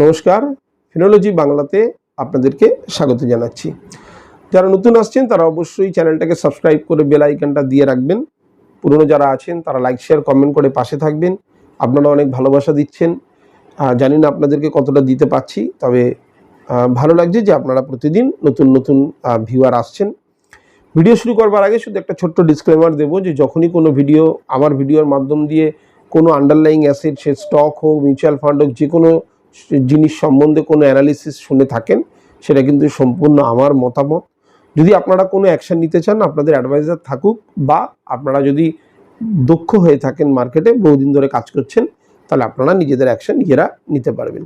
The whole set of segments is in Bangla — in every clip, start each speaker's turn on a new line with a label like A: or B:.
A: নমস্কার ফিনোলজি বাংলাতে আপনাদেরকে স্বাগত জানাচ্ছি। যারা নতুন আসছেন, তারা অবশ্যই চ্যানেলটাকে সাবস্ক্রাইব করে বেল আইকনটা দিয়ে রাখবেন। পুরনো যারা আছেন, তারা লাইক, শেয়ার, কমেন্ট করে পাশে থাকবেন। আপনারা অনেক ভালোবাসা দিচ্ছেন। জানি না আপনাদেরকে কতটা দিতে পারছি, তবে ভালো লাগছে যে আপনারা প্রতিদিন নতুন নতুন ভিউয়ার আসছেন। ভিডিও শুরু করবার আগে শুধু একটা ছোট্ট ডিসক্লেমার দেবো যে, যখনই কোনো ভিডিও, আমার ভিডিওর মাধ্যম দিয়ে কোনো আন্ডারলাইং অ্যাসেট সে স্টক হোক মিউচুয়াল ফান্ড হোক যে কোনো জিনিস সম্বন্ধে কোনো অ্যানালিসিস শুনে থাকেন, সেটা কিন্তু সম্পূর্ণ আমার মতামত। যদি আপনারা কোনো অ্যাকশন নিতে চান, আপনাদের অ্যাডভাইজার থাকুক বা আপনারা যদি দক্ষ হয়ে থাকেন মার্কেটে বহুদিন ধরে কাজ করছেন, তাহলে আপনারা নিজেদের অ্যাকশন নিজেরা নিতে পারবেন।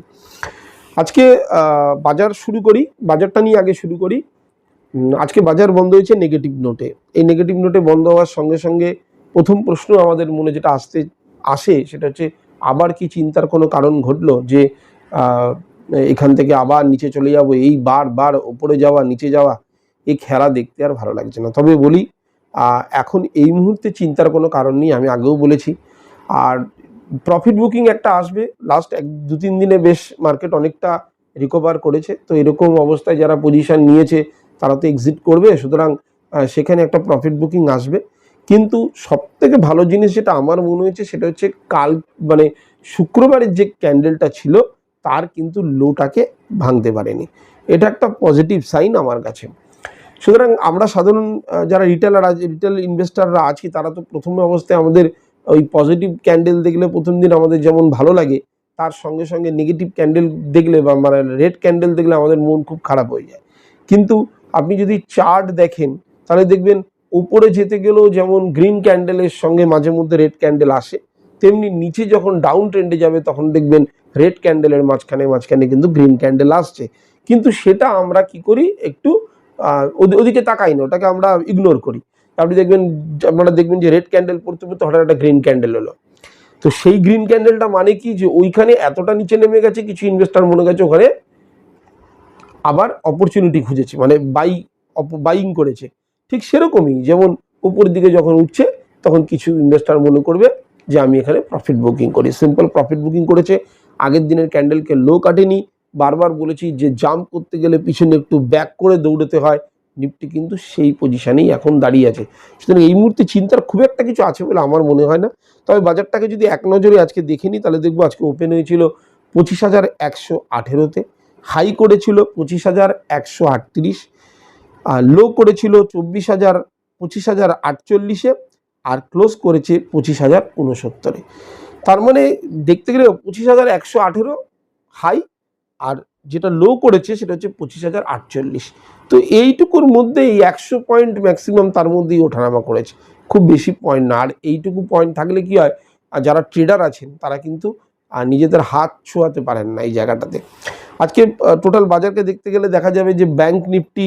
A: আজকে বাজার শুরু করি, বাজারটা নিয়ে আগে শুরু করি। আজকে বাজার বন্ধ হয়েছে নেগেটিভ নোটে এই নেগেটিভ নোটে বন্ধ হওয়ার সঙ্গে সঙ্গে প্রথম প্রশ্ন আমাদের মনে যেটা আসতে, আসে, সেটা হচ্ছে, আবার কি চিন্তার কোনো কারণ ঘটলো যে এখান থেকে আবার নিচে চলে যাব, এই বার বার ওপরে যাওয়া, নিচে যাওয়া এই খেলা দেখতে আর ভালো লাগছে না। তবে বলি এখন এই মুহূর্তে চিন্তার কোনো কারণ নেই, আমি আগেও বলেছি। আর প্রফিট বুকিং একটা আসবে লাস্ট এক, দু, তিন দিনে বেশ মার্কেট অনেকটা রিকভার করেছে। তো এরকম অবস্থায় যারা পজিশন নিয়েছে, তারা তো এক্সিট করবে। সুতরাং সেখানে একটা প্রফিট বুকিং আসবে। কিন্তু সব থেকে ভালো জিনিস যেটা আমার মনে হয়েছে, সেটা হচ্ছে কাল মানে শুক্রবারের যে ক্যান্ডেলটা ছিল তার কিন্তু লোটাকে ভাঙতে পারেনি। এটা একটা পজিটিভ সাইন আমার কাছে। সুতরাং আমরা সাধারণ যারা রিটেলার আছে রিটেল ইনভেস্টাররা আছি, তারা তো প্রথম অবস্থায় আমাদের ওই পজিটিভ ক্যান্ডেল দেখলে প্রথম দিন আমাদের যেমন ভালো লাগে, তার সঙ্গে সঙ্গে নেগেটিভ ক্যান্ডেল দেখলে বা মানে রেড ক্যান্ডেল দেখলে আমাদের মন খুব খারাপ হয়ে যায়। কিন্তু আপনি যদি চার্ট দেখেন, তাহলে দেখবেন উপরে যেতে গেলেও যেমন গ্রিন ক্যান্ডেলের সঙ্গে মাঝে মধ্যে রেড ক্যান্ডেল আসে, তেমনি নিচে যখন ডাউন ট্রেন্ডে যাবে, তখন দেখবেন রেড ক্যান্ডেলের মাঝখানে মাঝখানে কিন্তু গ্রিন ক্যান্ডেল আসছে। কিন্তু সেটা আমরা কি করি? একটু ওদি- ওদিকে তাকাই না, ওটাকে আমরা ইগনোর করি। আপনি দেখবেন, আপনারা দেখবেন যে রেড ক্যান্ডেল পড়তে পড়তে হঠাৎ একটা গ্রিন ক্যান্ডেল হলো তো সেই গ্রিন ক্যান্ডেলটা মানে কি? যে ওইখানে এতটা নিচে নেমে গেছে, কিছু ইনভেস্টার মনে গেছে ওখানে আবার অপরচুনিটি খুঁজেছে মানে বাই বাইং করেছে। ঠিক সেরকমই, যেমন উপরের দিকে যখন উঠছে, তখন কিছু ইনভেস্টার মনে করবে যে আমি এখানে প্রফিট বুকিং করি। সিম্পল প্রফিট বুকিং করেছে আগের দিনের ক্যান্ডেলকে লো কাটেনি। বারবার বলেছি যে, জাম্প করতে গেলে পিছনে একটু ব্যাক করে দৌড়তে হয়। নিফটি কিন্তু সেই পজিশনেই এখন দাঁড়িয়ে আছে। সুতরাং এই মুহূর্তে চিন্তার খুব একটা কিছু আছে বলে আমার মনে হয় না। তবে বাজারটাকে যদি এক নজরে আজকে দেখে নিই, তাহলে দেখব আজকে ওপেন হয়েছিল পঁচিশ হাজার একশো আঠেরোতে। হাই করেছিল পঁচিশ হাজার একশো আটত্রিশ। আর লো করেছিল চব্বিশ হাজার, পঁচিশ হাজার আটচল্লিশে। আর ক্লোজ করেছে পঁচিশ হাজার উনসত্তরে। তার মানে দেখতে গেলে পঁচিশ হাজার একশো আঠেরো হাই আর যেটা লো করেছে সেটা হচ্ছে পঁচিশ হাজার আটচল্লিশ। তো এইটুকুর মধ্যে এই একশো পয়েন্ট ম্যাক্সিমাম তার মধ্যেই ওঠানামা করেছে। খুব বেশি পয়েন্ট না, আর এইটুকু পয়েন্ট থাকলে কি হয়, আর যারা ট্রেডার আছেন, তারা কিন্তু নিজেদের হাত ছোঁয়াতে পারেন না এই জায়গাটাতে। আজকে টোটাল বাজারকে দেখতে গেলে দেখা যাবে যে ব্যাংক নিফটি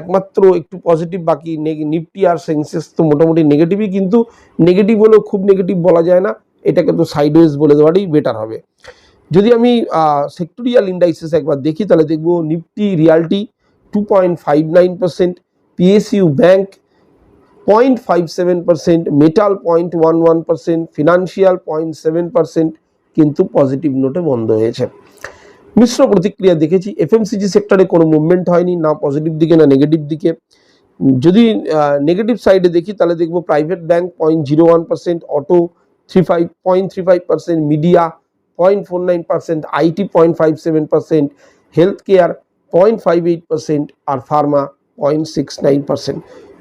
A: একমাত্র একটু পজিটিভ বাকি নিফটি আর সেন্সেস তো মোটামুটি নেগেটিভই কিন্তু নেগেটিভ হলেও খুব নেগেটিভ বলা যায় না। এটাকে তো সাইডওয়েজ বলে দেওয়াটাই বেটার হবে। যদি আমি সেক্টোরিয়াল ইন্ডাইসেস একবার দেখি, তাহলে দেখব Nifty Realty two point five nine percent PSU bank point five seven percent metal point one one percent financial point seven percent কিন্তু পজিটিভ নোটে বন্ধ হয়েছে। মিশ্র প্রতিক্রিয়া দেখেছি এফএমসিজি সেক্টরে কোনো মুভমেন্ট হয়নি, না পজিটিভ দিকে, না নেগেটিভ দিকে। যদি নেগেটিভ সাইডে দেখি, তাহলে দেখব private bank point zero one percent auto three five point three five percent, media point four nine percent, IT point five seven percent point five eight percent R pharma point six nine percent.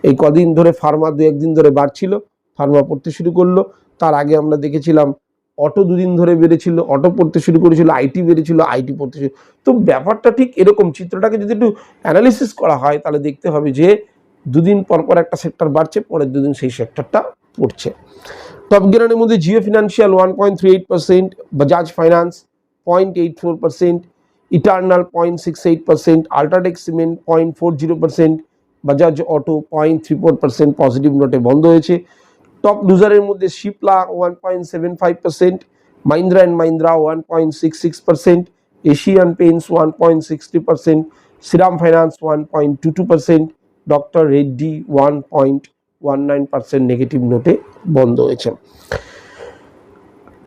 A: এই কদিন ধরে ফার্মা দু একদিন ধরে বাড়ছিল, ফার্মা পড়তে শুরু করল। তার আগে আমরা দেখেছিলাম অটো দুদিন ধরে বেড়েছিল, অটো পড়তে শুরু করেছিল, আইটি বেড়েছিল, আইটি পড়তে শুরু তো ব্যাপারটা ঠিক এরকম। চিত্রটাকে যদি একটু অ্যানালিসিস করা হয়, তাহলে দেখতে হবে যে দুদিন পর পর একটা সেক্টর বাড়ছে, পরের দুদিন সেই সেক্টরটা পড়ছে। টপ গেরানের মধ্যে Jio Financial one point three eight percent Bajaj Finance point eight four percent Eternal point six eight percent UltraTech Cement point four zero percent Bajaj Auto point three four percent positive নোটে বন্ধ হয়েছে। টপ লুজারের মধ্যে Cipla one point seven five percent Mahindra and Mahindra one point six six percent Asian Paints one point sixty percent Shriram Finance one point two two percent doctor Reddy one point one nine percent negative নোটে বন্ধ হয়েছে।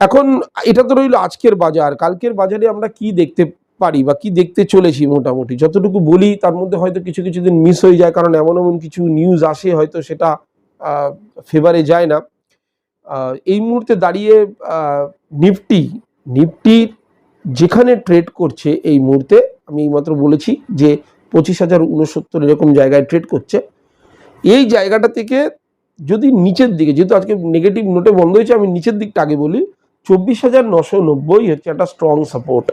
A: এখন এটা তো রইল আজকের বাজার। কালকের বাজারে আমরা কি দেখতে পারি বা কি দেখতে চলেছি মোটামুটি? যতটুকু বলি, তার মধ্যে হয়তো কিছু কিছু দিন মিস হয়ে যায়, কারণ এমন এমন কিছু নিউজ আসে, হয়তো সেটা ফেভারে যায় না। এই মুহূর্তে দাঁড়িয়ে নিফটি নিফটির যেখানে ট্রেড করছে এই মুহূর্তে, আমি এইমাত্র বলেছি যে পঁচিশ হাজার উনসত্তর এরকম জায়গায় ট্রেড করছে। এই জায়গাটা থেকে যদি নিচের দিকে, যেহেতু আজকে নেগেটিভ নোটে বন্ধ হয়েছে, আমি নিচের দিকটা আগে বলি, চব্বিশ হাজার নশো নব্বই হচ্ছে একটা স্ট্রং সাপোর্ট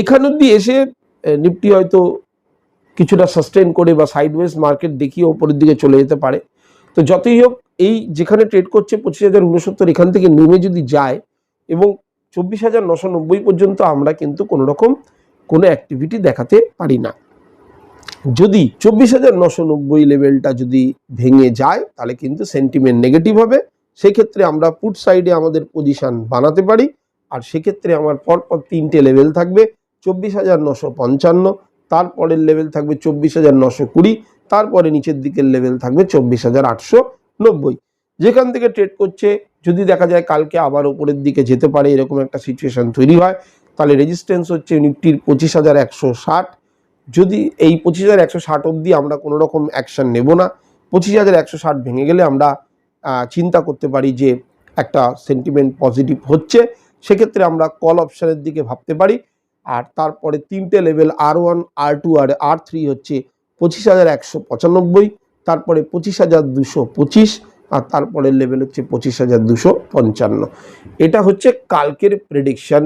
A: এখান অব্দি এসে নিফটি হয়তো কিছুটা সাস্টেন করে বা সাইডওয়েজ মার্কেট দেখিয়ে ওপরের দিকে চলে যেতে পারে। তো যতই হোক, এই যেখানে ট্রেড করছে, পঁচিশ হাজার উনসত্তর এখান থেকে নেমে যদি যায়, এবং চব্বিশ হাজার নশো নব্বই পর্যন্ত আমরা কিন্তু কোনো রকম কোনো অ্যাক্টিভিটি দেখাতে পারি না। যদি চব্বিশ হাজার নশো নব্বই লেভেলটা যদি ভেঙে যায়, তাহলে কিন্তু সেন্টিমেন্ট নেগেটিভ হবে। সেক্ষেত্রে আমরা পুট সাইডে আমাদের পজিশন বানাতে পারি। আর সেক্ষেত্রে আমার পরপর তিনটে লেভেল থাকবে, চব্বিশ হাজার নশো পঞ্চান্ন, তারপরের লেভেল থাকবে চব্বিশ হাজার নশো কুড়ি, তারপরে নিচের দিকের লেভেল থাকবে চব্বিশ হাজার আটশো নব্বই। যেখান থেকে ট্রেড করছে, যদি দেখা যায় কালকে আবার উপরের দিকে যেতে পারে, এরকম একটা সিচুয়েশন তৈরি হয়, তাহলে রেজিস্ট্যান্স হচ্ছে নিফটির পঁচিশ হাজার একশো ষাট যদি এই পঁচিশ হাজার একশো ষাট অবধি আমরা কোনো রকম অ্যাকশন নেব না, পঁচিশ হাজার একশো ষাট ভেঙে গেলে আমরা চিন্তা করতে পারি যে একটা সেন্টিমেন্ট পজিটিভ হচ্ছে। সেক্ষেত্রে আমরা কল অপশানের দিকে ভাবতে পারি। আর তারপরে তিনটে level R one R two আর আর থ্রি হচ্ছে পঁচিশ হাজার একশো পঁচানব্বই, তারপরে পঁচিশ হাজার দুশো পঁচিশ, আর তারপরের লেভেল হচ্ছে পঁচিশ হাজার দুশো পঞ্চান্ন। এটা হচ্ছে কালকের প্রেডিকশন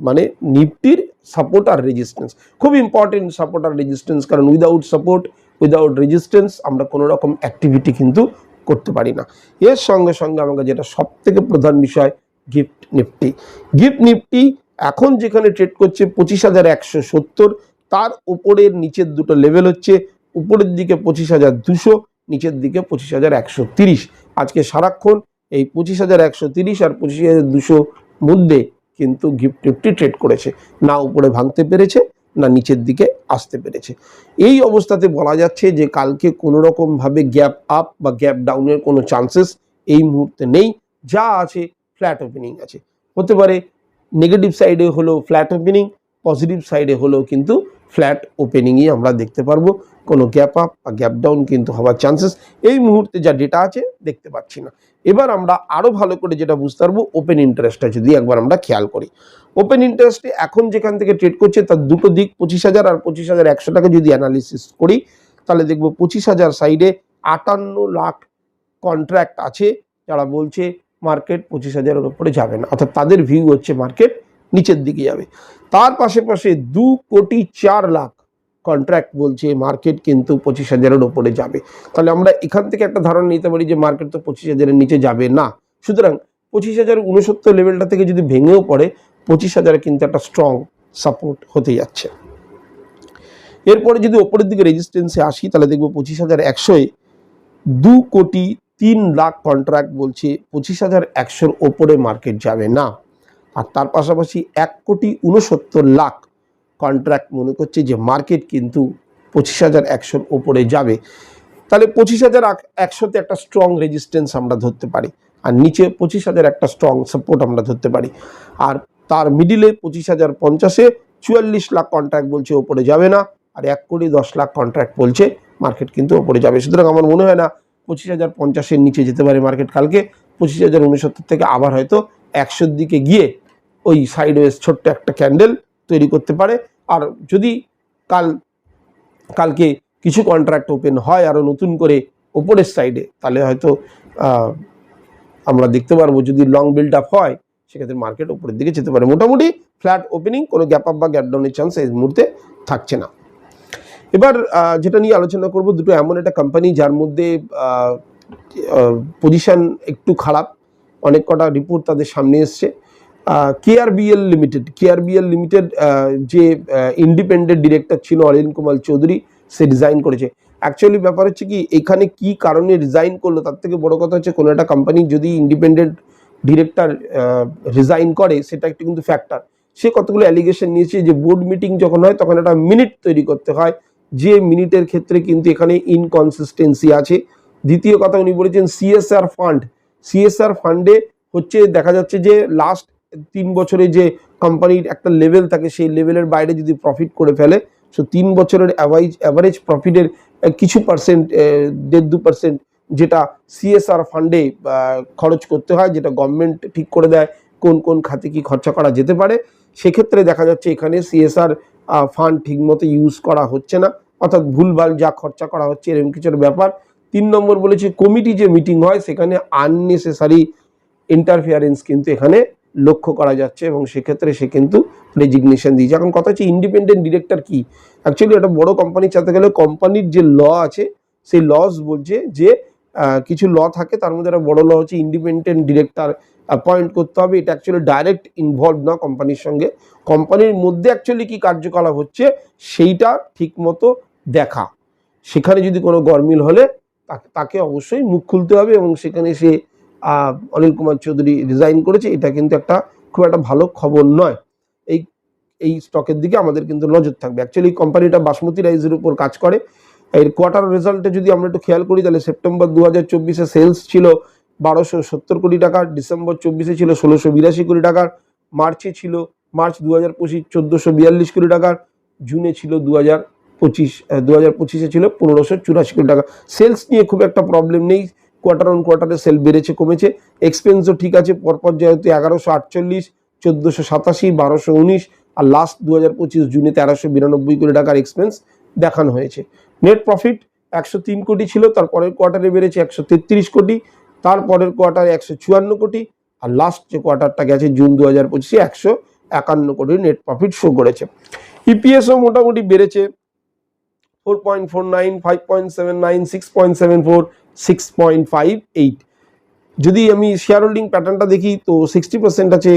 A: মানে নিফটির সাপোর্ট আর রেজিস্ট্যান্স খুব ইম্পর্টেন্ট সাপোর্ট আর রেজিস্ট্যান্স কারণ উইদাউট সাপোর্ট উইদাউট রেজিস্ট্যান্স আমরা কোনো রকম অ্যাক্টিভিটি কিন্তু করতে পারি না। এর সঙ্গে সঙ্গে আমাকে যেটা সব থেকে প্রধান বিষয় গিফট নিফটি গিফট নিফটি এখন যেখানে ট্রেড করছে পঁচিশ হাজার একশো সত্তর, তার উপরের নিচের দুটো লেভেল হচ্ছে উপরের দিকে পঁচিশ হাজার দুশো, নিচের দিকে পঁচিশ হাজার একশো তিরিশ। আজকে সারাক্ষণ এই পঁচিশ হাজার একশো তিরিশ আর পঁচিশ হাজার দুশো মধ্যে কিন্তু গিফট নিফটি ট্রেড করেছে। না উপরে ভাঙতে পেরেছে, না নিচের দিকে আসতে পেরেছে। এই অবস্থাতে বলা যাচ্ছে যে, কালকে কোনো রকমভাবে গ্যাপ আপ বা গ্যাপ ডাউনের কোনো চান্সেস এই মুহূর্তে নেই। যা আছে ফ্ল্যাট ওপেনিং আছে। হতে পারে নেগেটিভ সাইডে হলো ফ্ল্যাট ওপেনিং পজিটিভ সাইডে হলো কিন্তু ফ্ল্যাট ওপেনিংই আমরা দেখতে পারব। কোনো গ্যাপ আপ বা গ্যাপ ডাউন কিন্তু হওয়ার চান্সেস এই মুহূর্তে যা ডেটা আছে দেখতে পাচ্ছি না। এবার আমরা আরও ভালো করে যেটা বুঝতে পারব ওপেন ইন্টারেস্টটা যদি একবার আমরা খেয়াল করি। ওপেন ইন্টারেস্টে এখন যেখান থেকে ট্রেড করছে তার দুটো দিক, পঁচিশ হাজার আর পঁচিশ হাজার একশো টাকা যদি অ্যানালিসিস করি, তাহলে দেখব পঁচিশ হাজার সাইডে আটান্ন লাখ কন্ট্রাক্ট আছে, যারা বলছে মার্কেট পঁচিশ হাজারের ওপরে যাবে না। অর্থাৎ তাদের ভিউ হচ্ছে মার্কেট নিচের দিকে যাবে। তার পাশে পাশে দু কোটি চার লাখ কন্ট্রাক্ট বলছে মার্কেট কিন্তু পঁচিশ হাজারের ওপরে যাবে। তাহলে আমরা এখান থেকে একটা ধারণা নিতে পারি যে মার্কেট তো পঁচিশ হাজারের নিচে যাবে না। সুতরাং পঁচিশ হাজার উনসত্তর লেভেলটা থেকে যদি ভেঙেও পড়ে, পঁচিশ হাজারে কিন্তু একটা স্ট্রং সাপোর্ট হতে যাচ্ছে। এরপরে যদি ওপরের দিকে রেজিস্ট্যান্সে আসি, তাহলে দেখব পঁচিশ হাজার একশোয় দু কোটি তিন লাখ কন্ট্রাক্ট বলছে পঁচিশ হাজার একশোর ওপরে মার্কেট যাবে না। আর তার পাশাপাশি এক কোটি উনসত্তর লাখ কন্ট্রাক্ট মনে করছে যে মার্কেট কিন্তু পঁচিশ হাজার একশোর ওপরে যাবে। তাহলে পঁচিশ হাজার একশোতে একটা স্ট্রং রেজিস্ট্যান্স আমরা ধরতে পারি আর নিচে পঁচিশ হাজার একটা স্ট্রং সাপোর্ট আমরা ধরতে পারি। আর তার মিডিলে পঁচিশ হাজার পঞ্চাশে চুয়াল্লিশ লাখ কন্ট্রাক্ট বলছে ওপরে যাবে না, আর এক কোটি দশ লাখ কন্ট্রাক্ট বলছে মার্কেট কিন্তু ওপরে যাবে। সুতরাং আমার মনে হয় না পঁচিশ হাজার পঞ্চাশের নিচে যেতে পারে মার্কেট কালকে, পঁচিশ হাজার উনসত্তর থেকে আবার হয়তো একশোর দিকে গিয়ে ওই সাইডওয়েজ ছোট্ট একটা ক্যান্ডেল তৈরি করতে পারে। আর যদি কাল, কালকে কিছু কন্ট্রাক্ট ওপেন হয় আরও নতুন করে ওপরের সাইডে তাহলে হয়তো আমরা দেখতে পারব যদি লং বিল্ড আপ হয়, সেক্ষেত্রে মার্কেট ওপরের দিকে যেতে পারে। মোটামুটি ফ্ল্যাট ওপেনিং কোনো গ্যাপ আপ বা গ্যাপ ডাউনের চান্স এই মুহূর্তে থাকছে না। এবার যেটা নিয়ে আলোচনা করব, দুটো এমন একটা কোম্পানি যার মধ্যে পজিশন একটু খারাপ। অনেক কটা রিপোর্ট তাদের সামনে এসছে। কেআরবিএল লিমিটেড কেআরবিএল লিমিটেড যে ইন্ডিপেন্ডেন্ট ডিরেক্টর ছিল অরিন কুমার চৌধুরী, সে রিজাইন করেছে। অ্যাকচুয়ালি ব্যাপার হচ্ছে কি, এখানে কি কারণে রিজাইন করল, তার থেকে বড় কথা হচ্ছে কোনো একটা কোম্পানি যদি ইন্ডিপেন্ডেন্ট ডিরেক্টর রিজাইন করে, সেটা একটু কিন্তু ফ্যাক্টর সে কতগুলো অ্যালিগেশন নিয়েছে যে বোর্ড মিটিং যখন হয়, তখন একটা মিনিট তৈরি করতে হয়। যে মিনিটের ক্ষেত্রে কিন্তু এখানে ইনকনসিস্টেন্সি আছে। দ্বিতীয় কথা উনি বলেছেন সিএসআর ফান্ড সিএসআর ফান্ডে হচ্ছে, দেখা যাচ্ছে যে লাস্ট তিন বছরে যে কোম্পানির একটা লেভেল থাকে, সেই লেভেলের বাইরে যদি প্রফিট করে ফেলে সো তিন বছরের অ্যাভারেজ অ্যাভারেজ প্রফিটের কিছু পার্সেন্ট দেড় দু পার্সেন্ট যেটা সিএসআর ফান্ডে খরচ করতে হয়, যেটা গভর্নমেন্ট ঠিক করে দেয়, কোন কোন খাতে কি খরচা করা যেতে পারে, সেক্ষেত্রে দেখা যাচ্ছে এখানে সিএসআর ফান্ড ঠিকমতো ইউজ করা হচ্ছে না, অর্থাৎ ভুলভাল যা খরচা করা হচ্ছে, এরকম কিছুর ব্যাপার। তিন নম্বর বলেছে কমিটি যে মিটিং হয়, সেখানে আননেসেসারি ইন্টারফিয়ারেন্স কিন্তু এখানে লক্ষ্য করা যাচ্ছে এবং সেক্ষেত্রে সে কিন্তু রেজিগনেশন দিয়েছে। এখন কথা হচ্ছে ইন্ডিপেন্ডেন্ট ডিরেক্টর কি? অ্যাকচুয়ালি একটা বড় কোম্পানি চাতে গেলে কোম্পানির যে ল আছে, সেই লস বলছে যে কিছু ল থাকে, তার মধ্যে একটা বড় ল হচ্ছে ইন্ডিপেন্ডেন্ট ডিরেক্টর অ্যাপয়েন্ট করতে হবে। এটা অ্যাকচুয়ালি ডাইরেক্ট ইনভলভ না কোম্পানির সঙ্গে। কোম্পানির মধ্যে অ্যাকচুয়ালি কি কার্যকলাপ হচ্ছে, সেইটা ঠিকমতো দেখা। সেখানে যদি কোনো গরমিল হলে তাকে অবশ্যই মুখ খুলতে হবে এবং সেখানে সে অনিল কুমার চৌধুরী রিজাইন করেছে, এটা কিন্তু একটা খুব একটা ভালো খবর নয়। এই এই স্টকের দিকে আমাদের কিন্তু নজর থাকবে। অ্যাকচুয়ালি কোম্পানিটা বাসমতি রাইসের উপর কাজ করে। এর কোয়ার্টার রেজাল্টে যদি আমরা একটু খেয়াল করি, তাহলে সেপ্টেম্বর দু হাজার চব্বিশে সেলস ছিল বারোশো সত্তর কোটি টাকার ডিসেম্বর চব্বিশে ছিল ষোলোশো বিরাশি কোটি টাকার মার্চে ছিল মার্চ দু হাজার পঁচিশ চোদ্দোশো বিয়াল্লিশ কোটি টাকার জুনে ছিল দু হাজার পঁচিশ দু হাজার পঁচিশে ছিল পনেরোশো চুরাশি কোটি টাকা। সেলস নিয়ে খুব একটা প্রবলেম নেই। কোয়ার্টার অন কোয়ার্টারে সেল বেড়েছে, কমেছে। এক্সপেন্সও ঠিক আছে, পরপর যেহেতু এগারোশো আটচল্লিশ, চোদ্দোশো সাতাশি, বারোশো উনিশ, আর লাস্ট দু হাজার পঁচিশ জুনে তেরোশো বিরানব্বই কোটি টাকার এক্সপেন্স দেখানো হয়েছে। নেট প্রফিট একশো তিন কোটি ছিল তারপরের কোয়ার্টারে বেড়েছে একশো তেত্রিশ কোটি তারপরের কোয়ার্টারে একশো চুয়ান্ন কোটি, আর লাস্ট যে কোয়ার্টারটা গেছে জুন দু হাজার পঁচিশে একশো একান্ন কোটি নেট প্রফিট শো করেছে। ইপিএসও মোটামুটি বেড়েছে four point four nine five point seven nine six point seven four six point five eight যদি আমি শেয়ার হোল্ডিং প্যাটার্নটা দেখি, তো সিক্সটি পার্সেন্ট আছে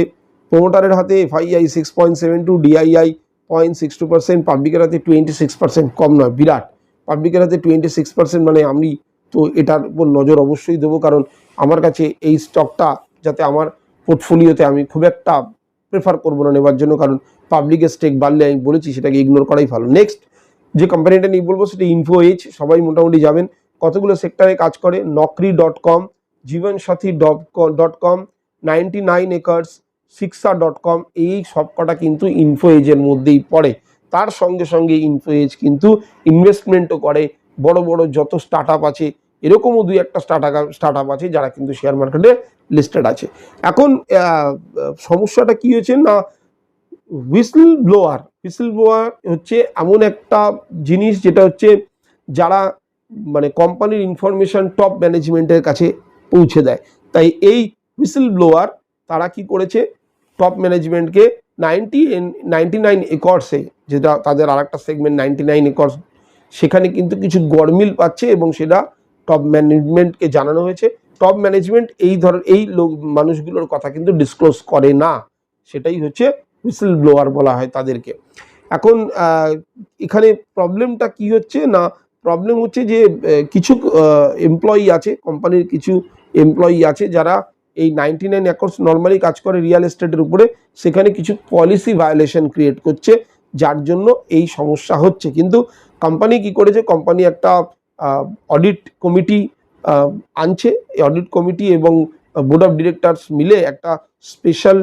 A: প্রোমোটারের হাতে FII six point seven two DII point six two percent পাবলিকের হাতে টোয়েন্টি সিক্স পার্সেন্ট কম নয়, বিরাট। পাবলিকের হাতে টোয়েন্টি সিক্স পার্সেন্ট মানে আমি তো এটার উপর নজর অবশ্যই দেবো, কারণ আমার কাছে এই স্টকটা যাতে আমার পোর্টফোলিওতে আমি খুব একটা প্রেফার করব না নেবার জন্য, কারণ পাবলিকের স্টেক বাড়লে আমি বলেছি সেটাকে ইগনোর করাই ভালো। নেক্সট যে কোম্পানিটা নিয়ে বলব সেটা ইনফো এইচ সবাই মোটামুটি যাবেন। কতগুলো সেক্টরে কাজ করে? নকরি dot com Jeevan Sathi dot com ninety nine acres Shiksha dot com এই সব কটা কিন্তু ইনফো এজের মধ্যেই পড়ে। তার সঙ্গে সঙ্গে ইনফো এজ কিন্তু ইনভেস্টমেন্টও করে। বড় বড় যত স্টার্ট আপ আছে, এরকমও দুই একটা স্টার্ট স্টার্ট আপ আছে যারা কিন্তু শেয়ার মার্কেটে লিস্টেড আছে। এখন সমস্যাটা কি হয়েছে না হুইসল ব্লোয়ার হুইসল ব্লোয়ার হচ্ছে এমন একটা জিনিস যেটা হচ্ছে যারা মানে কোম্পানির ইনফরমেশন টপ ম্যানেজমেন্টের কাছে পৌঁছে দেয়। তাই এই হুইসল ব্লোয়ার তারা কি করেছে? টপ ম্যানেজমেন্টকে নাইনটি নাইনটি নাইন একর্সে যেটা তাদের আর একটা সেগমেন্ট নাইনটি নাইন একর্স সেখানে কিন্তু কিছু গরমিল পাচ্ছে এবং সেটা টপ ম্যানেজমেন্টকে জানানো হয়েছে। টপ ম্যানেজমেন্ট এই ধর, এই লোক, মানুষগুলোর কথা কিন্তু ডিসক্লোজ করে না। সেটাই হচ্ছে হুইসেল ব্লোয়ার বলা হয় তাদেরকে। এখন এখানে প্রবলেমটা কি হচ্ছে না, প্রবলেম হচ্ছে যে কিছু এমপ্লয়ি আছে, কোম্পানির কিছু এমপ্লয়ি আছে যারা এই নাইনটি নাইন একর্স নর্মালি কাজ করে রিয়েল এস্টেটের উপরে, সেখানে কিছু পলিসি ভায়োলেশন ক্রিয়েট করছে, যার জন্য এই সমস্যা হচ্ছে। কিন্তু কোম্পানি কি করেছে কোম্পানি একটা অডিট কমিটি আনছে। এই অডিট কমিটি এবং বোর্ড অফ ডিরেক্টরস মিলে একটা স্পেশাল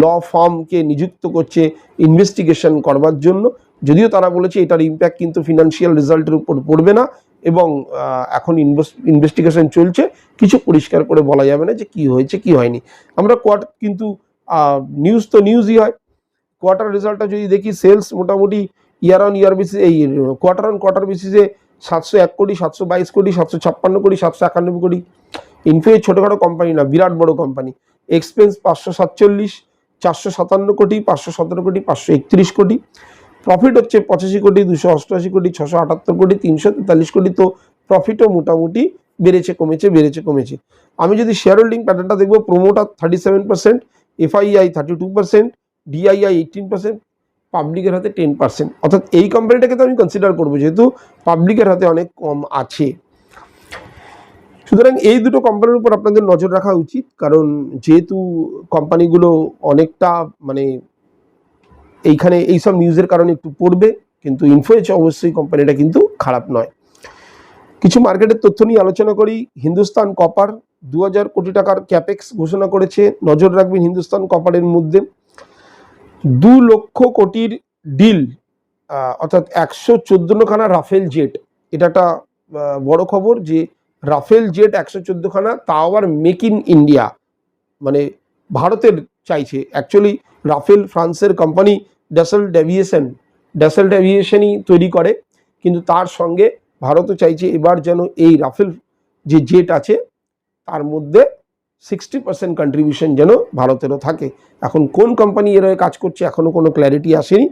A: ল ফার্মকে নিযুক্ত করছে ইনভেস্টিগেশন করবার জন্য। যদিও তারা বলেছে এটার ইম্প্যাক্ট কিন্তু ফিনান্সিয়াল রেজাল্টের উপর পড়বে না এবং এখন ইনভেস্টিগেশন চলছে। কিছু পরিষ্কার করে বলা যাবে না যে কি হয়েছে, কি হয়নি। আমরা কোয়ার্টার কিন্তু নিউজ তো নিউজই হয়। কোয়ার্টার রেজাল্টটা যদি দেখি সেলস মোটামুটি ইয়ার অন ইয়ার বেসিস এই কোয়ার্টার অন কোয়ার্টার বেসিসে সাতশো এক কোটি, সাতশো বাইশ কোটি, সাতশো ছাপ্পান্ন কোটি, সাতশো একানব্বই কোটি। ইনফিনিট ছোটোখাটো কোম্পানি না, বিরাট বড় কোম্পানি এক্সপেন্স পাঁচশো সাতচল্লিশ, চারশো সাতান্ন কোটি, পাঁচশো সতেরো কোটি, পাঁচশো একত্রিশ কোটি। প্রফিট হচ্ছে পঁচাশি কোটি, দুশো অষ্টআশি কোটি, ছশো আটাত্তর কোটি, তিনশো তেতাল্লিশ কোটি। তো প্রফিটও মোটামুটি বেড়েছে, কমেছে বেড়েছে, কমেছে। আমি যদি শেয়ার হোল্ডিং প্যাটার্নটা দেখব promoter thirty seven percent FII thirty two percent DII eighteen percent পাবলিকের হাতে টেন পার্সেন্ট অর্থাৎ এই কোম্পানিটাকে তো আমি কনসিডার করব, যেহেতু পাবলিকের হাতে অনেক কম আছে। সুতরাং এই দুটো কোম্পানির উপর আপনাদের নজর রাখা উচিত। কারণ যেহেতু কোম্পানিগুলো অনেকটা মানে এইখানে এইসব নিউজের কারণে একটু পড়বে, কিন্তু ইনফোয়েজ অবশ্যই কোম্পানিটা কিন্তু খারাপ নয়। কিছু মার্কেটের তথ্য নিয়ে আলোচনা করি। হিন্দুস্তান কপার দু হাজার কোটি টাকার ক্যাপেক্স ঘোষণা করেছে। নজর রাখবেন হিন্দুস্তান কপারের মধ্যে। দু লক্ষ কোটির ডিল অর্থাৎ একশো চোদ্দখানা রাফেল জেট এটা একটা বড় খবর যে রাফেল জেট একশো চোদ্দখানা, তাও আবার মেক ইন ইন্ডিয়া। মানে ভারতের চাইছে। অ্যাকচুয়ালি রাফেল ফ্রান্সের কোম্পানি ড্যাসেল ড্যাভিয়েশন ড্যাসেল ড্যাভিয়েশনই তৈরি করে। কিন্তু তার সঙ্গে ভারতও চাইছে এবার যেন এই রাফেল যে জেট আছে, তার মধ্যে সিক্সটি পার্সেন্ট কন্ট্রিবিউশন যেন ভারতেরও থাকে। এখন কোন কোম্পানি এর কাজ করছে এখনও কোনো ক্ল্যারিটি আসেনি।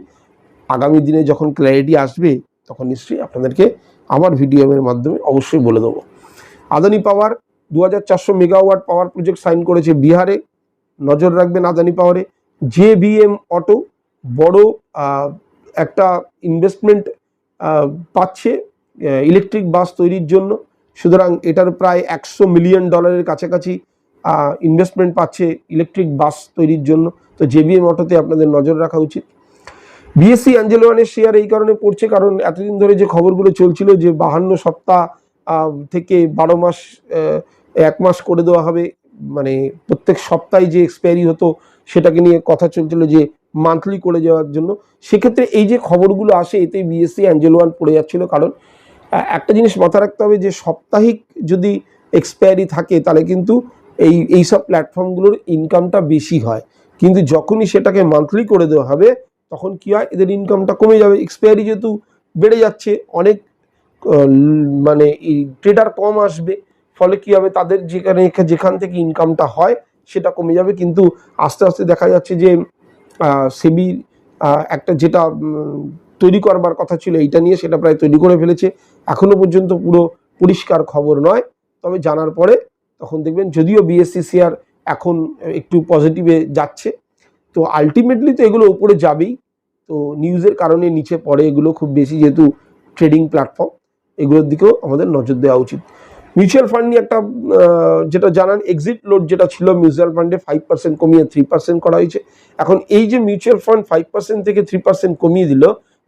A: আগামী দিনে যখন ক্ল্যারিটি আসবে, তখন নিশ্চয়ই আপনাদেরকে আমার ভিডিওর মাধ্যমে অবশ্যই বলে দেবো। আদানি পাওয়ার দু হাজার চারশো মেগাওয়াট পাওয়ার প্রজেক্ট সাইন করেছে বিহারে। নজর রাখবেন আদানি পাওয়ারে। জে অটো বড় একটা ইনভেস্টমেন্ট পাচ্ছে ইলেকট্রিক বাস তৈরির জন্য। সুতরাং এটার প্রায় একশো মিলিয়ন ডলারের কাছাকাছি ইনভেস্টমেন্ট পাচ্ছে ইলেকট্রিক বাস তৈরির জন্য। তো জেবিএম অটোতে আপনাদের নজর রাখা উচিত। বিএসসি অ্যাঞ্জেলো ওয়ানের শেয়ার এই কারণে পড়ছে, কারণ এতদিন ধরে যে খবরগুলো চলছিল যে বাহান্ন সপ্তাহ থেকে বারো মাস এক মাস করে দেওয়া হবে। মানে প্রত্যেক সপ্তাহে যে এক্সপায়ারি হতো, সেটাকে নিয়ে কথা চলছিল যে মান্থলি করে যাওয়ার জন্য। সেক্ষেত্রে এই যে খবরগুলো আসে, এতে বিএসসি অ্যাঞ্জেলো ওয়ান পড়ে যাচ্ছিল। কারণ একটা জিনিস মাথায় রাখতে হবে যে সাপ্তাহিক যদি এক্সপায়ারি থাকে, তাহলে কিন্তু এই এইসব প্ল্যাটফর্মগুলোর ইনকামটা বেশি হয়। কিন্তু যখনই সেটাকে মান্থলি করে দেওয়া হবে, তখন কি হয়? এদের ইনকামটা কমে যাবে। এক্সপায়ারি যেহেতু বেড়ে যাচ্ছে, অনেক মানে ট্রেডার কম আসবে, ফলে কি হবে? তাদের যেখানে যেখান থেকে ইনকামটা হয়, সেটা কমে যাবে। কিন্তু আস্তে আস্তে দেখা যাচ্ছে যে সেবি একটা যেটা তৈরি করবার কথা ছিল, এইটা নিয়ে সেটা প্রায় তৈরি করে ফেলেছে। এখনও পর্যন্ত পুরো পরিষ্কার খবর নয়। তবে জানার পরে তখন দেখবেন যদিও বিএসসি শেয়ার এখন একটু পজিটিভে যাচ্ছে। তো আলটিমেটলি তো এগুলো উপরে যাবেই। তো নিউজের কারণে নিচে পড়ে এগুলো খুব বেশি যেহেতু ট্রেডিং প্ল্যাটফর্ম এগুলোর দিকেও আমাদের নজর দেওয়া উচিত। মিউচুয়াল ফান্ড নিয়ে একটা যেটা জানান এক্সিট লোড যেটা ছিল মিউচুয়াল ফান্ডে ফাইভ পার্সেন্ট কমিয়ে থ্রি পার্সেন্ট করা হয়েছে। এখন এই যে মিউচুয়াল ফান্ড ফাইভ পার্সেন্ট থেকে থ্রি পার্সেন্ট কমিয়ে দিল,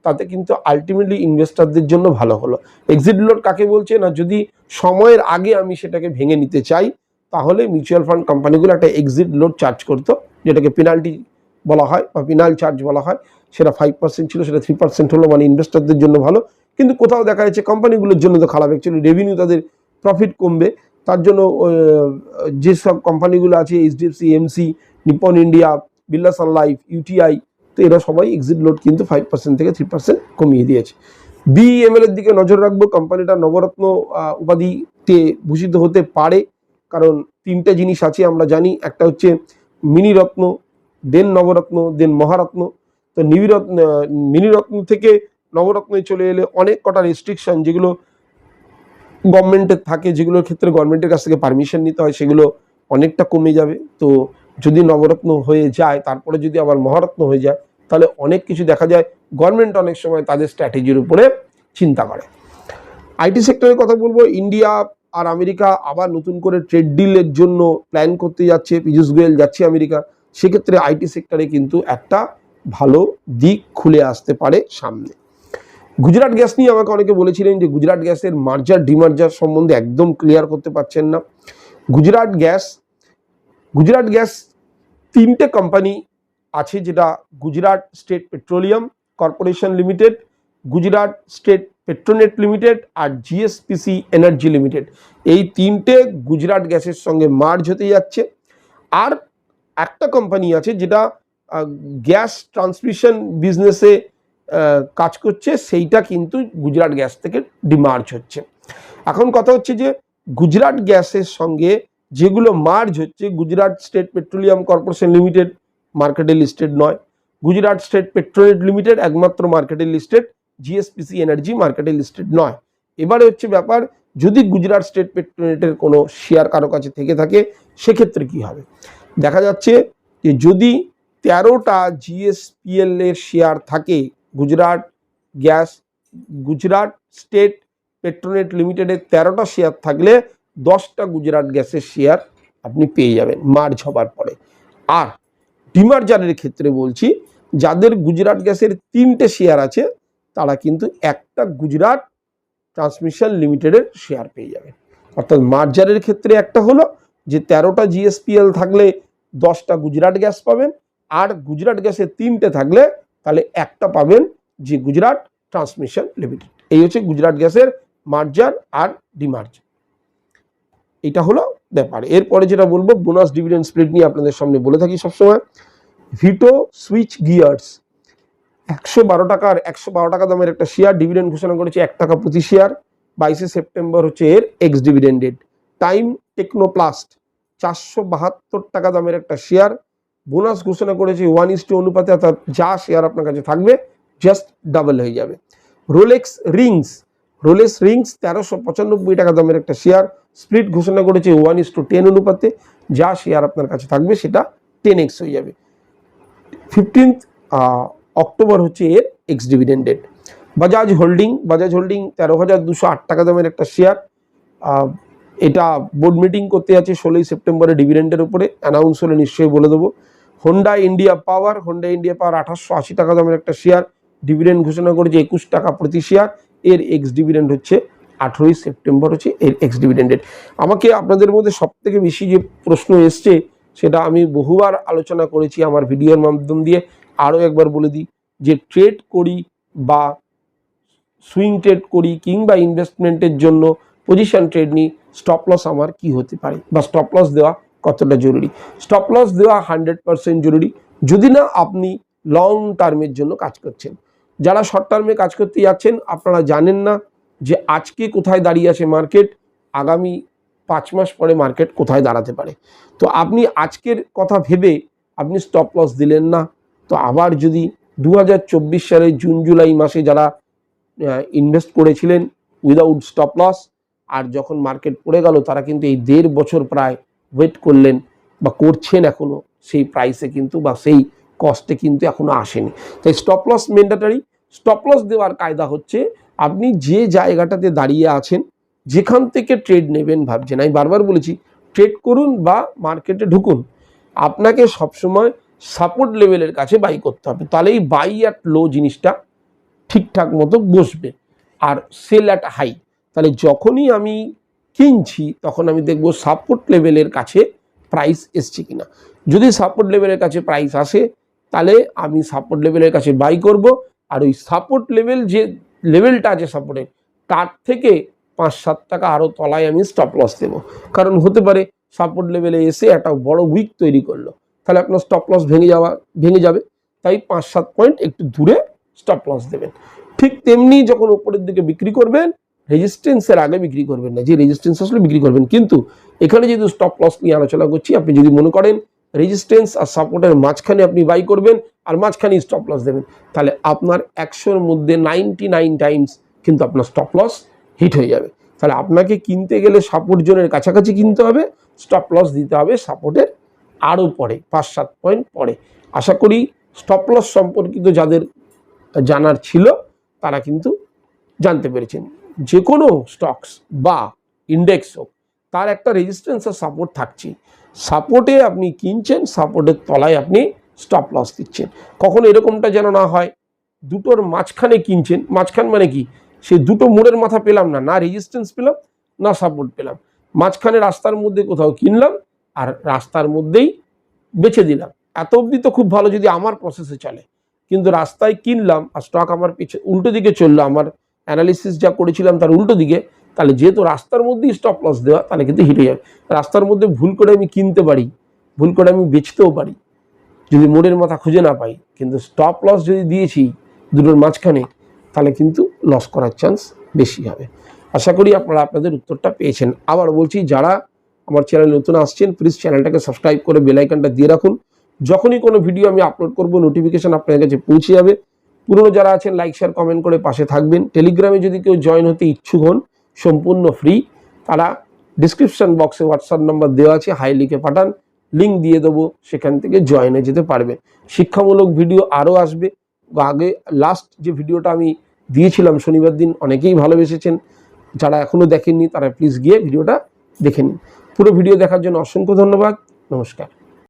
A: তাতে কিন্তু আলটিমেটলি ইনভেস্টারদের জন্য ভালো হলো। এক্সিট লোড কাকে বলছে না, যদি সময়ের আগে আমি সেটাকে ভেঙে নিতে চাই, তাহলে মিউচুয়াল ফান্ড কোম্পানিগুলো একটা এক্সিট লোড চার্জ করতো, যেটাকে পেনাল্টি বলা হয় বা পেনাল চার্জ বলা হয়। সেটা ফাইভ পার্সেন্ট ছিল, সেটা থ্রি পার্সেন্ট হলো মানে ইনভেস্টারদের জন্য ভালো। কিন্তু কোথাও দেখা যাচ্ছে কোম্পানিগুলোর জন্য তো খারাপ। অ্যাকচুয়ালি রেভিনিউ তাদের প্রফিট কমবে। তার জন্য যেসব কোম্পানিগুলো আছে এইচডিএফসি এমসি নিপন ইন্ডিয়া বিল্লা সান লাইফ ইউটিআই তো এরা সবাই এক্সিট লোড কিন্তু ফাইভ পার্সেন্ট থেকে থ্রি পার্সেন্ট কমিয়ে দিয়েছে। বিএমএল এর দিকে নজর রাখব। কোম্পানিটা নবরত্ন উপাধিতে ভূষিত হতে পারে। কারণ তিনটে জিনিস আছে, আমরা জানি। একটা হচ্ছে মিনি রত্ন দেন নবরত্ন দেন মহারত্ন। তো নিবিরত্ন, মিনিরত্ন থেকে নবরত্নে চলে এলে অনেক কটা রেস্ট্রিকশন যেগুলো গভর্নমেন্টের থাকে, যেগুলোর ক্ষেত্রে গভর্নমেন্টের কাছ থেকে পারমিশন নিতে হয়, সেগুলো অনেকটা কমে যাবে। তো যদি নবরত্ন হয়ে যায়, তারপরে যদি আবার মহারত্ন হয়ে যায়, তাহলে অনেক কিছু দেখা যায়। গভর্নমেন্ট অনেক সময় তাদের স্ট্র্যাটেজির উপরে চিন্তা করে। আইটি সেক্টরের কথা বলব ইন্ডিয়া আর আমেরিকা আবার নতুন করে ট্রেড ডিলের জন্য প্ল্যান করতে যাচ্ছে। পীযূষ গোয়েল যাচ্ছে আমেরিকা। সেক্ষেত্রে আইটি সেক্টরে কিন্তু একটা ভালো দিক খুলে আসতে পারে সামনে। গুজরাট গ্যাস নিয়ে আমাকে অনেকে বলেছিলেন যে গুজরাট গ্যাসের মার্জার, ডিমার্জার সম্বন্ধে একদম ক্লিয়ার করতে পারছেন না। গুজরাট গ্যাস গুজরাট গ্যাস তিনটে কোম্পানি আছে যেটা Gujarat State Petroleum Corporation Limited, Gujarat State Petronet Limited আর জিএসপিসি এনার্জি লিমিটেড। এই তিনটে গুজরাট গ্যাসের সঙ্গে মার্জ হতে যাচ্ছে। আর একটা কোম্পানি আছে যেটা গ্যাস ট্রান্সমিশন বিজনেসে কাজ করছে, সেইটা কিন্তু গুজরাট গ্যাস থেকে ডিমার্জ হচ্ছে। এখন কথা হচ্ছে যে, গুজরাট গ্যাসের সঙ্গে যেগুলো মার্জ হচ্ছে, Gujarat State Petroleum Corporation Limited মার্কেটে লিস্টেড নয়। গুজরাট স্টেট পেট্রোনেট লিমিটেড একমাত্র মার্কেটে লিস্টেড, জিএসপিসি এনার্জি মার্কেটে লিস্টেড নয়। এবারে হচ্ছে ব্যাপার, যদি গুজরাট স্টেট পেট্রোনেটের কোনো শেয়ার কারও কাছে থেকে থাকে, সেক্ষেত্রে কি হবে? দেখা যাচ্ছে যে যদি তেরোটা জিএসপিএল এর শেয়ার থাকে Gujarat Gas, Gujarat State Petronet লিমিটেডের তেরোটা শেয়ার থাকলে দশটা গুজরাট গ্যাসের শেয়ার আপনি পেয়ে যাবেন মার্চ হবার পরে। আর ডিমার্জারের ক্ষেত্রে বলছি, যাদের গুজরাট গ্যাসের তিনটে শেয়ার আছে, তারা কিন্তু একটা গুজরাট ট্রান্সমিশন লিমিটেডের শেয়ার পেয়ে যাবে অর্থাৎ মার্জারের ক্ষেত্রে একটা হলো যে তেরোটা জিএসপিএল থাকলে দশটা গুজরাট গ্যাস পাবেন আর গুজরাট গ্যাসের তিনটে থাকলে তাহলে একটা পাবেন যে গুজরাট ট্রান্সমিশন লিমিটেড। এই হচ্ছে গুজরাট গ্যাসের মার্জার আর ডিমার্জ। এটা হলো ব্যাপার। এরপরে যেটা বলব, বোনাস ডিভিডেন্ড স্প্লিট নিয়ে আপনাদের সামনে বলে থাকি সবসময়। ভিটো সুইচ গিয়ার্স, একশো বারো টাকার, একশো বারো টাকা দামের একটা শেয়ার ডিভিডেন্ড ঘোষণা করেছে এক টাকা প্রতি শেয়ার বাইশে সেপ্টেম্বর হচ্ছে এর এক্স ডিভিডেন্ডেড টাইম টেকনোপ্লাস্ট, চারশো বাহাত্তর টাকা দামের একটা শেয়ার বোনাস ঘোষণা করেছে ওয়ান ইস টু অনুপাতে, অর্থাৎ যা শেয়ার আপনার কাছে থাকবে জাস্ট ডাবল হয়ে যাবে। রোলেক্স রিংস রোলেক্স রিংস তেরোশো পঁচানব্বই টাকা দামের একটা শেয়ার স্প্লিট ঘোষণা করেছে ওয়ান ইস টু টেন অনুপাতে, যা শেয়ার আপনার কাছে থাকবে সেটা টেন এক্স হয়ে যাবে। ফিফটিন্থ অক্টোবর হচ্ছে এর ex dividend date Bajaj Holding Bajaj Holding তেরো হাজার দুশো আট টাকা দামের একটা শেয়ার এটা বোর্ড মিটিং করতে আছে ষোলোই সেপ্টেম্বরে ডিভিডেন্ডের উপরে অ্যানাউন্স হলে নিশ্চয়ই বলে দেবো। Honda India Power Honda India Power আঠাশশো আশি টাকা দামের একটা শেয়ার ডিভিডেন্ড ঘোষণা করেছে একুশ টাকা প্রতি শেয়ার এর এক্স ডিভিডেন্ড হচ্ছে আঠেরোই সেপ্টেম্বর হচ্ছে এর এক্স ডিভিডেন্ড ডেট আমাকে আপনাদের মধ্যে সব থেকে বেশি যে প্রশ্ন এসছে, সেটা আমি বহুবার আলোচনা করেছি আমার ভিডিওর মাধ্যম দিয়ে। আরও একবার বলে দিই যে ট্রেড করি বা সুইং ট্রেড করি কিংবা ইনভেস্টমেন্টের জন্য পজিশন ট্রেড নিই স্টপ লস আমার কি হতে পারে? বা স্টপ লস দেওয়া কতটা জরুরি? স্টপ লস দেওয়া হান্ড্রেড পারসেন্ট জরুরি। যদি না, আপনি লং টার্মের জন্য কাজ করছেন। যারা শর্ট টার্মে কাজ করতে যাচ্ছেন, আপনারা জানেন না যে আজকে কোথায় দাঁড়িয়ে আছে মার্কেট আগামী পাঁচ মাস পরে মার্কেট কোথায় দাঁড়াতে পারে। তো আপনি আজকের কথা ভেবে আপনি স্টপ লস দিলেন না। তো আবার যদি দু সালের জুন, জুলাই মাসে যারা ইনভেস্ট করেছিলেন উইদাউট স্টপ লস আর যখন মার্কেট পড়ে গেল, তারা কিন্তু এই দেড় বছর প্রায় ওয়েট করলেন বা করছেন এখনও, সেই প্রাইসে কিন্তু বা সেই কস্টে কিন্তু এখনও আসেনি। তাই stop loss mandatory stop loss দেওয়ার কায়দা হচ্ছে আপনি যে জায়গাটাতে দাঁড়িয়ে আছেন, যেখান থেকে ট্রেড নেবেন ভাবছেন। আমি বারবার বলেছি ট্রেড করুন বা মার্কেটে ঢুকুন। আপনাকে সবসময় সাপোর্ট লেভেলের কাছে বাই করতে হবে। তাহলেই বাই অ্যাট লো জিনিসটা ঠিকঠাক মতো বসবে। আর সেল অ্যাট হাই তাহলে যখনই আমি কিনছি, তখন আমি দেখব সাপোর্ট লেভেলের কাছে প্রাইস এসছে কিনা। যদি সাপোর্ট লেভেলের কাছে প্রাইস আসে, তাহলে আমি সাপোর্ট লেভেলের কাছে বাই করব। আর ওই সাপোর্ট লেভেল যে লেভেলটা আছে সাপোর্টের তার থেকে পাঁচ সাত টাকা আরও তলায় আমি স্টপ লস দেবো। কারণ হতে পারে সাপোর্ট লেভেলে এসে একটা বড় উইক তৈরি করল। তাহলে আপনার স্টপ লস ভেঙে যাওয়া, ভেঙে যাবে। তাই পাঁচ সাত পয়েন্ট একটু দূরে স্টপ লস দেবেন। ঠিক তেমনি যখন উপরের দিকে বিক্রি করবেন রেজিস্ট্যান্সের আগে বিক্রি করবেন না, যে রেজিস্ট্যান্স আসলে বিক্রি করবেন। কিন্তু এখানে যেহেতু স্টপ লস নিয়ে আলোচনা করছি, আপনি যদি মনে করেন রেজিস্ট্যান্স আর সাপোর্টের মাঝখানে আপনি বাই করবেন আর মাঝখানে স্টপ লস দেবেন, তাহলে আপনার একশোর মধ্যে নাইনটি নাইন টাইমস কিন্তু আপনার স্টপ লস হিট হয়ে যাবে। তাহলে আপনাকে কিনতে গেলে সাপোর্ট জোনের কাছাকাছি কিনতে হবে স্টপ লস দিতে হবে সাপোর্টের আরও পরে পাঁচ সাত পয়েন্ট পরে। আশা করি স্টপ লস সম্পর্কিত যাদের জানার ছিল, তারা কিন্তু জানতে পেরেছেন। যে কোনো স্টকস বা ইন্ডেক্স হোক, তার একটা রেজিস্ট্যান্স আর সাপোর্ট থাকছে সাপোর্টে আপনি কিনছেন সাপোর্টের তলায় আপনি স্টপ লস দিচ্ছেন। কখন এরকমটা যেন না হয়, দুটোর মাঝখানে কিনছেন, মাঝখান মানে কি? সে দুটো মোড়ের মাথা পেলাম না না রেজিস্ট্যান্স পেলাম, না সাপোর্ট পেলাম। মাঝখানে রাস্তার মধ্যে কোথাও কিনলাম আর রাস্তার মধ্যেই বেছে দিলাম। এত অবধি তো খুব ভালো যদি আমার প্রসেসে চলে। কিন্তু রাস্তায় কিনলাম আর স্টক আমার পিছনে উল্টো দিকে চলল, আমার অ্যানালিসিস যা করেছিলাম তার উল্টো দিকে, তাহলে যেহেতু রাস্তার মধ্যেই স্টপ লস দেওয়া, তাহলে কিন্তু হিটে যাবে। রাস্তার মধ্যে ভুল করে আমি কিনতে পারি, ভুল করে আমি বেচতেও পারি। যদি মোড়ের মাথা খুঁজে না পাই, কিন্তু স্টপ লস যদি দিয়েছি দুটোর মাঝখানে, তাহলে কিন্তু লস করার চান্স বেশি হবে। আশা করি আপনারা আপনাদের উত্তরটা পেয়েছেন। আবার বলছি, যারা আমার চ্যানেলে নতুন আসছেন প্লিজ চ্যানেলটাকে সাবস্ক্রাইব করে বেলাইকানটা দিয়ে রাখুন। যখনই কোনো ভিডিও আমি আপলোড করব নোটিফিকেশন আপনার কাছে পৌঁছে যাবে। পুরনো যারা আছেন লাইক শেয়ার কমেন্ট করে পাশে থাকবেন। টেলিগ্রামে যদি কেউ জয়েন হতে ইচ্ছুক হন, সম্পূর্ণ ফ্রি তারা ডিসক্রিপশন বক্সে হোয়াটসঅ্যাপ নাম্বার দেওয়া আছে হাই লিখে পাঠান। লিঙ্ক দিয়ে দেবো, সেখান থেকে জয়েনে যেতে পারবেন। শিক্ষামূলক ভিডিও আরও আসবে। আগে লাস্ট যে ভিডিওটা আমি দিয়েছিলাম শনিবার দিন, অনেকেই ভালোবেসেছেন। যারা এখনও দেখেননি, তারা প্লিজ গিয়ে ভিডিওটা দেখে নিন। পুরো ভিডিও দেখার জন্য অসংখ্য ধন্যবাদ। নমস্কার।